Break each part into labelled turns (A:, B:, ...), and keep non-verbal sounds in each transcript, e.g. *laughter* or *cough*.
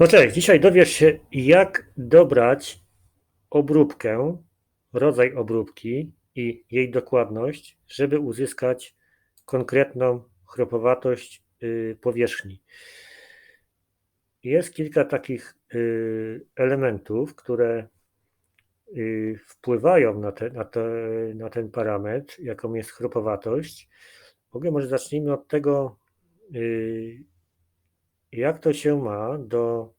A: No cześć, dzisiaj dowiesz się, jak dobrać obróbkę, rodzaj obróbki i jej dokładność, żeby uzyskać konkretną chropowatość y, powierzchni. Jest kilka takich y, elementów, które y, wpływają na, te, na, te, na ten parametr, jaką jest chropowatość. W ogóle może zacznijmy od tego, jak to się ma do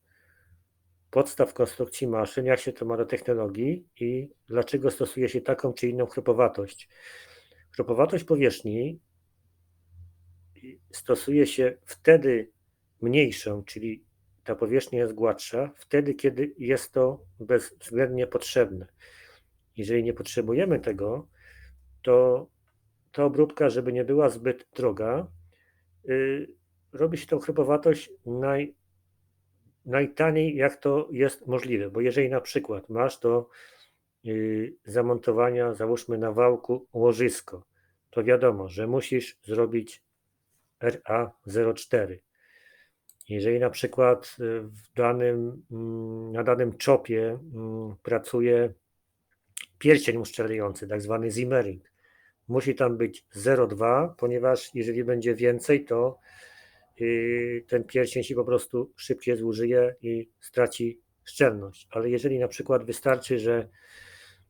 A: podstaw konstrukcji maszyn, jak się to ma do technologii i dlaczego stosuje się taką czy inną chropowatość. Chropowatość powierzchni stosuje się wtedy mniejszą, czyli ta powierzchnia jest gładsza, wtedy, kiedy jest to bezwzględnie potrzebne. Jeżeli nie potrzebujemy tego, to ta obróbka, żeby nie była zbyt droga, yy, robi się tą chropowatość naj, najtaniej, jak to jest możliwe. Bo jeżeli na przykład masz do yy, zamontowania, załóżmy na wałku, łożysko, to wiadomo, że musisz zrobić RA04. Jeżeli na przykład w danym, mm, na danym czopie mm, pracuje pierścień uszczelniający, tak zwany zimmering, musi tam być 0,2, ponieważ jeżeli będzie więcej, to ten pierścień się po prostu szybciej zużyje i straci szczelność. Ale jeżeli na przykład wystarczy, że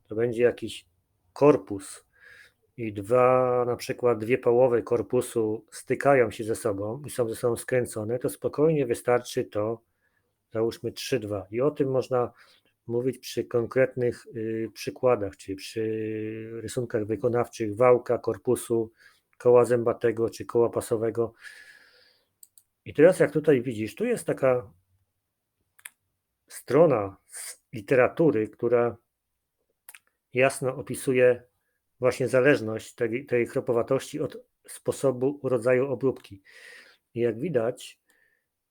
A: to będzie jakiś korpus i dwa, na przykład dwie połowy korpusu stykają się ze sobą i są ze sobą skręcone, to spokojnie wystarczy to, załóżmy 3-2. I o tym można mówić przy konkretnych y, przykładach, czyli przy rysunkach wykonawczych wałka, korpusu, koła zębatego czy koła pasowego. I teraz, jak tutaj widzisz, tu jest taka strona z literatury, która jasno opisuje właśnie zależność tej, tej chropowatości od sposobu rodzaju obróbki. I jak widać,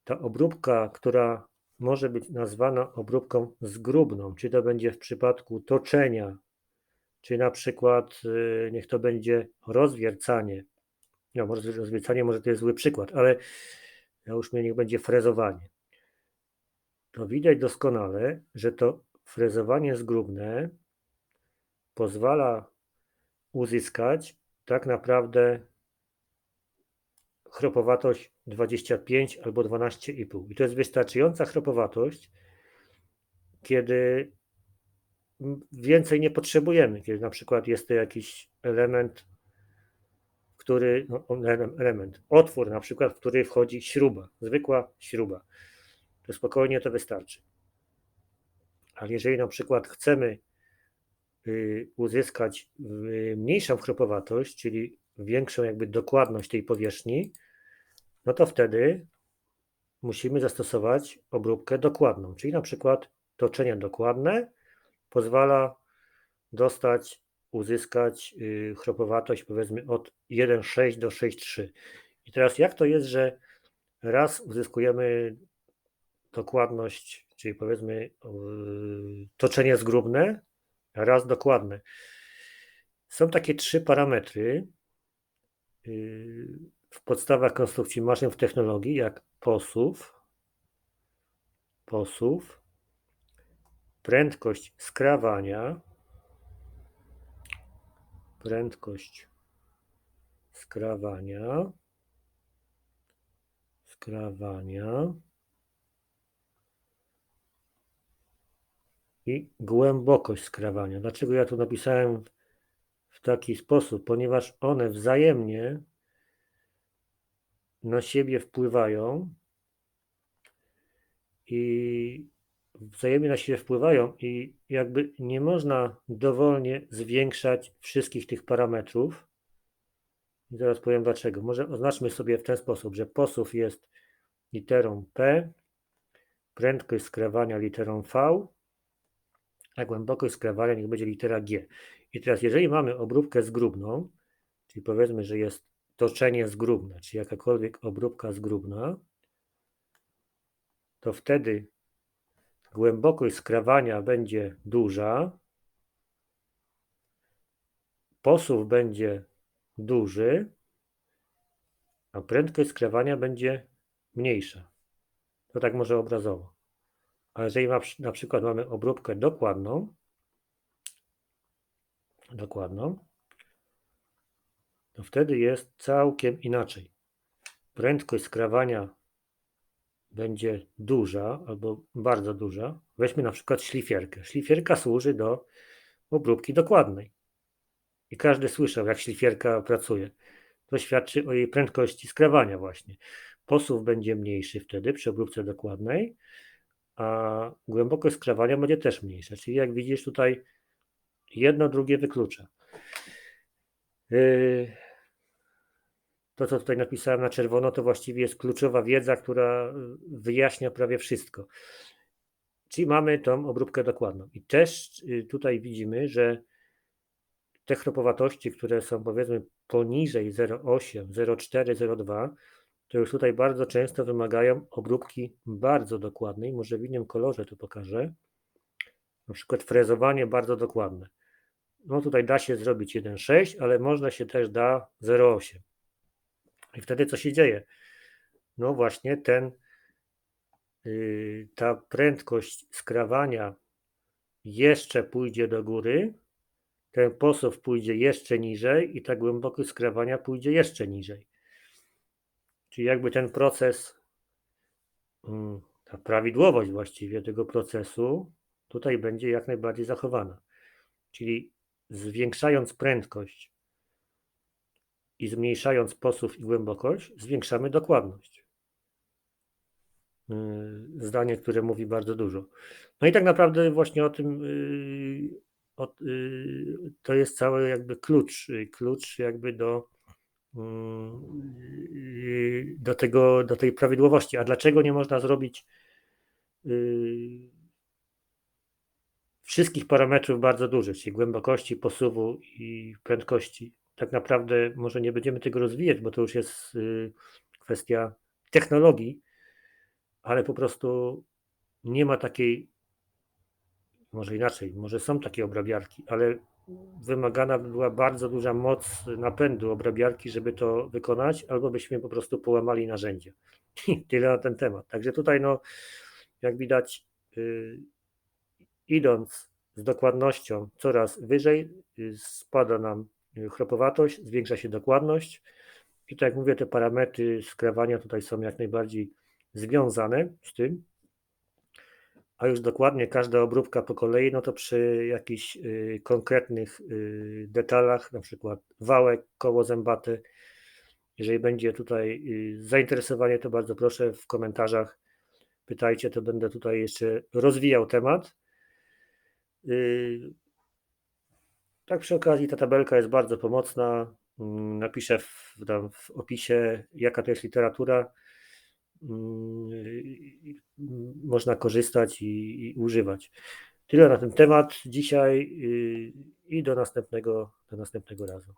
A: ta obróbka, która może być nazwana obróbką zgrubną, czy to będzie w przypadku toczenia, czy na przykład y, niech to będzie rozwiercanie. No, może rozwiercanie może to jest zły przykład, ale załóżmy niech będzie frezowanie, to widać doskonale, że to frezowanie zgrubne pozwala uzyskać tak naprawdę chropowatość 25 albo 12,5. I to jest wystarczająca chropowatość, kiedy więcej nie potrzebujemy, kiedy na przykład jest to jakiś element który, no, element, otwór na przykład, w który wchodzi śruba, zwykła śruba, to spokojnie to wystarczy. Ale jeżeli na przykład chcemy y, uzyskać y, mniejszą chropowatość, czyli większą jakby dokładność tej powierzchni, no to wtedy musimy zastosować obróbkę dokładną, czyli na przykład toczenie dokładne pozwala dostać uzyskać y, chropowatość powiedzmy od 1,6 do 6,3. I teraz jak to jest, że raz uzyskujemy dokładność, czyli powiedzmy toczenie zgrubne, raz dokładne. Są takie trzy parametry y, w podstawach konstrukcji maszyn w technologii, jak posuw, posuw, prędkość skrawania, prędkość skrawania, skrawania i głębokość skrawania. Dlaczego ja tu napisałem w taki sposób? Ponieważ one wzajemnie na siebie wpływają i wzajemnie na siebie wpływają i jakby nie można dowolnie zwiększać wszystkich tych parametrów. I zaraz powiem dlaczego. Może oznaczmy sobie w ten sposób, że posuw jest literą P, prędkość skrawania literą V, a głębokość skrawania niech będzie litera G. I teraz jeżeli mamy obróbkę zgrubną, czyli powiedzmy, że jest toczenie zgrubne, czy jakakolwiek obróbka zgrubna, to wtedy głębokość skrawania będzie duża, posuw będzie duży, a prędkość skrawania będzie mniejsza. To tak może obrazowo. A jeżeli ma, na przykład mamy obróbkę dokładną, dokładną, to wtedy jest całkiem inaczej. Prędkość skrawania będzie duża albo bardzo duża. Weźmy na przykład szlifierkę. Szlifierka służy do obróbki dokładnej. I każdy słyszał, jak szlifierka pracuje. To świadczy o jej prędkości skrawania właśnie. Posuw będzie mniejszy wtedy przy obróbce dokładnej, a głębokość skrawania będzie też mniejsza. Czyli jak widzisz tutaj jedno drugie wyklucza. Yy, to, co tutaj napisałem na czerwono, to właściwie jest kluczowa wiedza, która wyjaśnia prawie wszystko. Czyli mamy tą obróbkę dokładną. I też y, tutaj widzimy, że te chropowatości, które są powiedzmy poniżej 0,8, 0,4, 0,2, to już tutaj bardzo często wymagają obróbki bardzo dokładnej. Może w innym kolorze to pokażę. Na przykład frezowanie bardzo dokładne. No tutaj da się zrobić 1,6, ale można się też da 0,8. I wtedy co się dzieje? No właśnie ten, yy, ta prędkość skrawania jeszcze pójdzie do góry, ten posuw pójdzie jeszcze niżej i ta głębokość skrawania pójdzie jeszcze niżej. Czyli jakby ten proces, mm, ta prawidłowość właściwie tego procesu tutaj będzie jak najbardziej zachowana. Czyli zwiększając prędkość i zmniejszając posuw i głębokość, zwiększamy dokładność. Yy, zdanie, które mówi bardzo dużo. No i tak naprawdę właśnie o tym yy, yy, to jest cały jakby klucz, klucz jakby do, do, tego, do tej prawidłowości. A dlaczego nie można zrobić wszystkich parametrów bardzo dużych, czyli głębokości, posuwu i prędkości? Tak naprawdę może nie będziemy tego rozwijać, bo to już jest y, kwestia technologii, ale po prostu nie ma takiej, może inaczej, może są takie obrabiarki, ale wymagana by była bardzo duża moc napędu obrabiarki, żeby to wykonać, albo byśmy po prostu połamali narzędzia. *laughs* tyle na ten temat. Także tutaj, no, jak widać, yy, idąc z dokładnością coraz wyżej, yy, spada nam chropowatość, zwiększa się dokładność. I tak jak mówię, te parametry skrawania tutaj są jak najbardziej związane z tym. A już dokładnie każda obróbka po kolei, no to przy jakichś y, konkretnych y, detalach, na przykład wałek, koło zębate, jeżeli będzie tutaj y, zainteresowanie, to bardzo proszę w komentarzach pytajcie, to będę tutaj jeszcze rozwijał temat. Tak przy okazji ta tabelka jest bardzo pomocna. Mm, napiszę w, w opisie, jaka to jest literatura. Mm, można korzystać i, i używać. Tyle na ten temat dzisiaj y, i do następnego, do następnego razu.